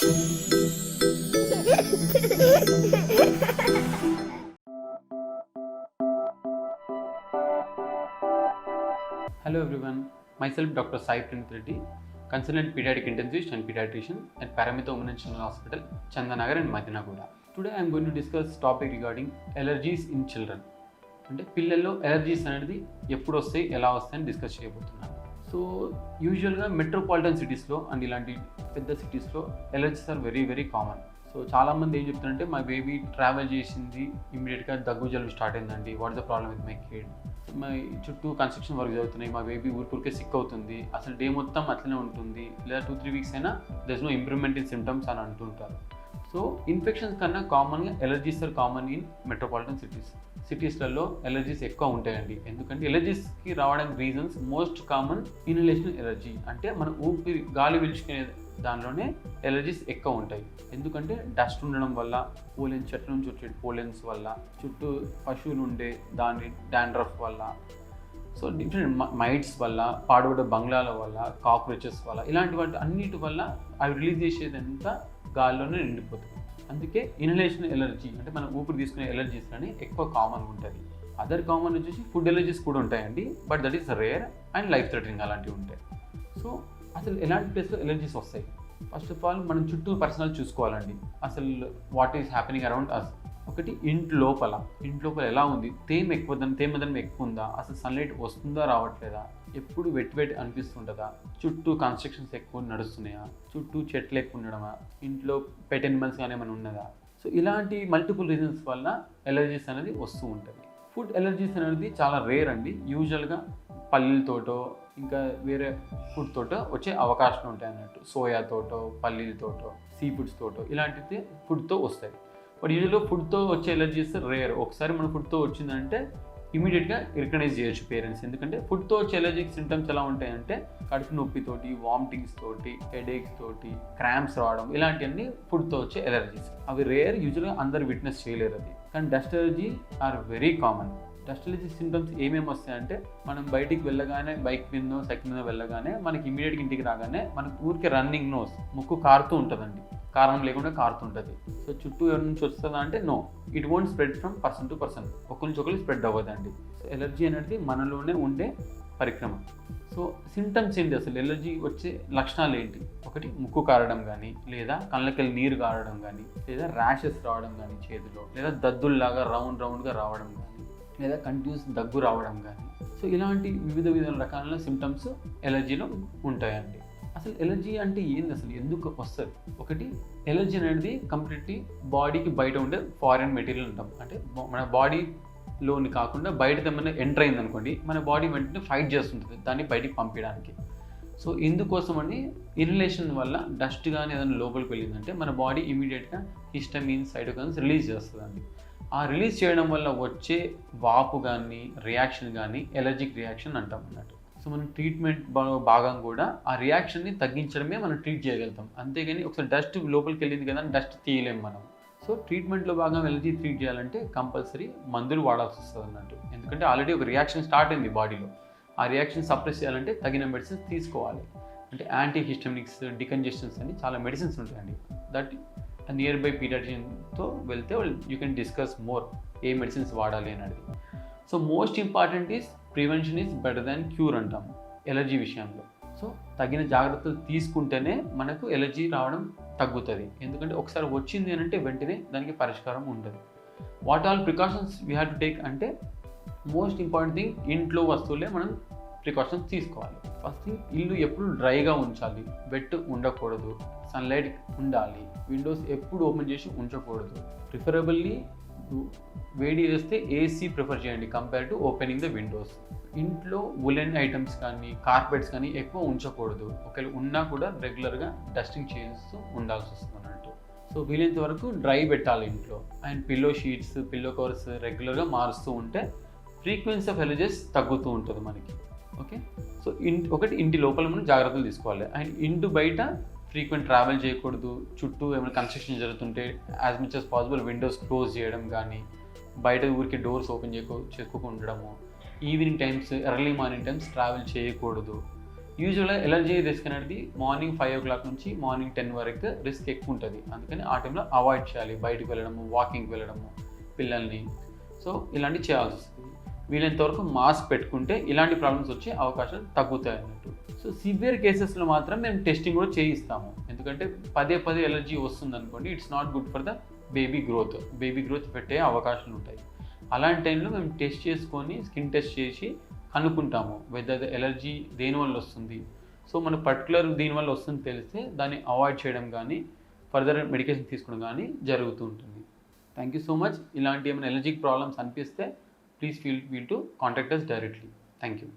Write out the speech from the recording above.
Hello everyone, myself Dr. Sai Pranit Reddy, consultant pediatric intensivist and pediatrician at Paramita Women and Children Hospital, Chandanagar and Madinaguda. Today I am going to discuss topic regarding allergies in children. అంటే పిల్లల్లో allergies అనేది ఎప్పుడు వస్తాయి ఎలా వస్తాయని discuss చేయబోతున్నాను so యూజువల్గా metropolitan సిటీస్లో అండ్ ఇలాంటి పెద్ద సిటీస్లో allergies are very very common so చాలామంది ఏం చెప్తారంటే మా బేబీ ట్రావెల్ చేసింది ఇమీడియట్గా దగ్గు జలుబు స్టార్ట్ అయిందండి. What the problem with my kid మా చుట్టూ కన్స్ట్రక్షన్ వర్క్ జరుగుతున్నాయి. మా బేబీ ఊరికూరికే సిక్ అవుతుంది. అసలు డే మొత్తం అట్లనే ఉంటుంది. లేదా టూ త్రీ వీక్స్ అయినా thus no improvement in symptoms అని అంటుంటారు. సో ఇన్ఫెక్షన్స్ కన్నా కామన్గా allergies are common in metropolitan cities సిటీస్లలో allergies ఎక్కువ ఉంటాయండి. ఎందుకంటే ఎలర్జీస్కి రావడానికి reasons most common inhalation allergy అంటే మనం ఊపిరి గాలి పీల్చుకునే దానిలోనే ఎలర్జీస్ ఎక్కువ ఉంటాయి. ఎందుకంటే డస్ట్ ఉండడం వల్ల పోలెన్ చెట్ల నుంచి వచ్చే పోలెన్స్ వల్ల చుట్టూ పశువులు ఉండే దాని డాండ్రఫ్ వల్ల సో డిఫరెంట్ మైట్స్ వల్ల పాడుబడ్డ బంగ్లాల వల్ల కాక్రోచెస్ వల్ల ఇలాంటి వాటి అన్నిటి వల్ల అవి రిలీజ్ చేసేదంతా గాల్లోనే నిండిపోతుంది. అందుకే ఇన్హలేషన్ ఎలర్జీ అంటే మనం ఊపిరి తీసుకునే ఎలర్జీస్ అని ఎక్కువ కామన్ ఉంటుంది అదర్ కామన్ వచ్చేసి ఫుడ్ ఎలర్జీస్ కూడా ఉంటాయండి but that is rare and life threatening అలాంటివి ఉంటాయి. సో అసలు ఎలాంటి ప్లేస్లో ఎలర్జీస్ వస్తాయి? ఫస్ట్ ఆఫ్ ఆల్ మనం చుట్టూ పర్సనల్ చూసుకోవాలండి. అసలు what is happening around us ఒకటి ఇంటి లోపల. ఇంటి లోపల ఎలా ఉంది? తేమ ఎక్కువ తేమదనం ఎక్కువ ఉందా? అసలు సన్లైట్ వస్తుందా రావట్లేదా? ఎప్పుడు వెట్ వెట్ అనిపిస్తుంటుందా చుట్టూ కన్స్ట్రక్షన్స్ ఎక్కువ నడుస్తున్నాయా? చుట్టూ చెట్లు ఎక్కువ ఉండడమా? ఇంట్లో పెట్ ఎనిమల్స్ కానీ ఏమైనా ఉన్నదా? సో ఇలాంటి మల్టిపుల్ రీజన్స్ వల్ల ఎలర్జీస్ అనేది వస్తూ ఉంటుంది ఫుడ్ ఎలర్జీస్ అనేది చాలా రేర్ అండి. యూజువల్గా పల్లెలతోటో ఇంకా వేరే ఫుడ్ తోటో వచ్చే అవకాశం ఉంటాయి అన్నట్టు. సోయా తోటో పల్లీలతోటో సీ ఫుడ్స్ తోటో ఇలాంటివి ఫుడ్తో వస్తాయి. బట్ ఇందులో ఫుడ్తో వచ్చే ఎలర్జీస్ రేర్ ఒకసారి మన ఫుడ్తో వచ్చిందంటే ఇమీడియట్గా రికగ్నైజ్ చేయొచ్చు పేరెంట్స్ ఎందుకంటే ఫుడ్తో వచ్చే ఎలర్జిక్ సిమ్టమ్స్ ఎలా ఉంటాయంటే కడుపు నొప్పితోటి వామిటింగ్స్ తోటి హెడేక్స్ తోటి క్రాంప్స్ రావడం ఇలాంటివన్నీ ఫుడ్తో వచ్చే ఎలర్జీస్ అవి రేర్ యూజువల్గా అందరు విట్నెస్ చేయలేరు అది. కానీ dust allergy are very common dust symptoms symptoms ఏమేమి వస్తాయంటే మనం బయటికి వెళ్ళగానే బైక్ మీద సైకిల్ మీద వెళ్ళగానే మనకి ఇమీడియట్గా ఇంటికి రాగానే మనకు ఊరికే రన్నింగ్ నోస్ ముక్కు కారుతూ ఉంటుందండి. కారణం లేకుండా కారుతుంటుంది సో చుట్టూ ఎవరి నుంచి వస్తుందా అంటే no it won't spread from person to person ఒకరి నుంచి ఒకరికి స్ప్రెడ్ అవ్వదండి. సో ఎలర్జీ అనేది మనలోనే ఉండే పరిక్రమ. సో సింటమ్స్ ఏంటి అసలు? ఎలర్జీ వచ్చే లక్షణాలు ఏంటి? ఒకటి ముక్కు కారడం కానీ లేదా కళ్ళకెళ్ళి నీరు కారడం కానీ లేదా ర్యాషెస్ రావడం కానీ చేతిలో లేదా దద్దుల్లాగా రౌండ్ రౌండ్గా రావడం కానీ లేదా కంటిన్యూస్ దగ్గు రావడం కానీ. సో ఇలాంటి వివిధ వివిధ రకాల సిమ్టమ్స్ ఎలర్జీలో ఉంటాయండి. అసలు ఎలర్జీ అంటే ఏంది అసలు? ఎందుకు వస్తుంది? ఒకటి ఎలర్జీ అనేది కంప్లీట్లీ బాడీకి బయట ఉండే ఫారెన్ మెటీరియల్ అంటాం. అంటే మన మన బాడీలోని కాకుండా బయట ఏమైనా ఎంటర్ అయింది అనుకోండి మన బాడీ వెంటనే ఫైట్ చేస్తుంటుంది దాన్ని బయటికి పంపించడానికి. సో ఇందుకోసమని ఇన్హలేషన్ వల్ల డస్ట్ కానీ ఏదైనా లోపలికి వెళ్ళిందంటే మన బాడీ ఇమీడియట్గా హిస్టమిన్ సైటోకన్స్ రిలీజ్ చేస్తుందండి. ఆ రిలీజ్ చేయడం వల్ల వచ్చే వాపు కానీ రియాక్షన్ కానీ ఎలర్జిక్ రియాక్షన్ అంటాం అన్నట్టు. సో మనం ట్రీట్మెంట్ భాగం కూడా ఆ రియాక్షన్ని తగ్గించడమే మనం ట్రీట్ చేయగలుగుతాం. అంతేగాని ఒకసారి డస్ట్ లోపలికి వెళ్ళింది కదా డస్ట్ తీయలేము మనం. సో ట్రీట్మెంట్లో భాగం ఎలర్జీ ట్రీట్ చేయాలంటే కంపల్సరీ మందులు వాడాల్సి వస్తుంది అన్నట్టు. ఎందుకంటే ఆల్రెడీ ఒక రియాక్షన్ స్టార్ట్ అయింది బాడీలో ఆ రియాక్షన్ సప్రెస్ చేయాలంటే తగిన మెడిసిన్స్ తీసుకోవాలి. అంటే యాంటీ హిస్టమినిక్స్ డికంజెషన్స్ అని చాలా మెడిసిన్స్ ఉంటాయండి. దట్ నియర్ బై పీడియాట్రిషియన్తో వెళ్తే యూ కెన్ డిస్కస్ మోర్ ఏ మెడిసిన్స్ వాడాలి అని అడిగి so most important is prevention is better than cure అంటాము ఎలర్జీ విషయంలో. సో తగిన జాగ్రత్తలు తీసుకుంటేనే మనకు ఎలర్జీ రావడం తగ్గుతుంది. ఎందుకంటే ఒకసారి వచ్చింది అని అంటే వెంటనే దానికి పరిష్కారం ఉంటుంది what all precautions we have to take అంటే మోస్ట్ ఇంపార్టెంట్ థింగ్ ఇంట్లో వస్తువులే మనం ప్రికాషన్స్ తీసుకోవాలి. ఫస్ట్ థింగ్ ఇల్లు ఎప్పుడు డ్రైగా ఉంచాలి వెట్ ఉండకూడదు సన్లైట్ ఉండాలి విండోస్ ఎప్పుడు ఓపెన్ చేసి ఉంచకూడదు. ప్రిఫరబుల్లీ వేడి చేస్తే ఏసీ ప్రిఫర్ చేయండి compare to opening the windows. ఇంట్లో ఉలెన్ ఐటమ్స్ కానీ కార్పెట్స్ కానీ ఎక్కువ ఉంచకూడదు. ఒకవేళ ఉన్నా కూడా రెగ్యులర్గా డస్టింగ్ చేస్తూ ఉండాల్సి వస్తుంది అన్నట్టు. సో వీలైనంత వరకు డ్రై పెట్టాలి ఇంట్లో. And pillow sheets pillow covers రెగ్యులర్గా మారుస్తూ ఉంటే ఫ్రీక్వెన్సీ ఆఫ్ ఎలర్జెస్ తగ్గుతూ ఉంటుంది మనకి. ఓకే? సో ఇంటి ఒకటి ఇంటి లోపల మనం జాగ్రత్తలు తీసుకోవాలి. అండ్ ఇంటి బయట ఫ్రీక్వెంట్ ట్రావెల్ చేయకూడదు. చుట్టూ ఏమైనా కన్స్ట్రక్షన్ జరుగుతుంటే as much as possible windows close చేయడం కానీ బయట ఊరికి డోర్స్ ఓపెన్ చేయకో చేసుకోకుండా ఉండడము. Evening times early morning times travel చేయకూడదు. యూజువల్గా ఎలర్జీ రిస్క్ అనేది మార్నింగ్ ఫైవ్ ఓ క్లాక్ నుంచి మార్నింగ్ టెన్ వరకు రిస్క్ ఎక్కువ ఉంటుంది. అందుకని ఆ టైంలో అవాయిడ్ చేయాలి. బయటకు వెళ్ళడము వాకింగ్కి వెళ్ళడము పిల్లల్ని. సో ఇలాంటివి చేయాల్సి వస్తుంది. వీలైనంత వరకు మాస్క్ పెట్టుకుంటే ఇలాంటి ప్రాబ్లమ్స్ వచ్చే అవకాశాలు తగ్గుతాయి అన్నట్టు. సో సివియర్ కేసెస్లో మాత్రం మేము టెస్టింగ్ కూడా చేయిస్తాము. ఎందుకంటే పదే పదే ఎలర్జీ వస్తుంది అనుకోండి it's not good for the baby growth baby growth పెట్టే అవకాశాలు ఉంటాయి. అలాంటి టైంలో మేము టెస్ట్ చేసుకొని స్కిన్ టెస్ట్ చేసి కనుక్కుంటాము వెదర్ ఎలర్జీ దేనివల్ల వస్తుంది. సో మన పర్టికులర్ దీనివల్ల వస్తుంది తెలిస్తే దాన్ని అవాయిడ్ చేయడం కానీ ఫర్దర్ మెడికేషన్ తీసుకోవడం కానీ జరుగుతూ ఉంటుంది. థ్యాంక్ యూ సో మచ్ ఇలాంటి ఏమైనా ఎలర్జిక్ ప్రాబ్లమ్స్ అనిపిస్తే please feel free to contact us directly. Thank you.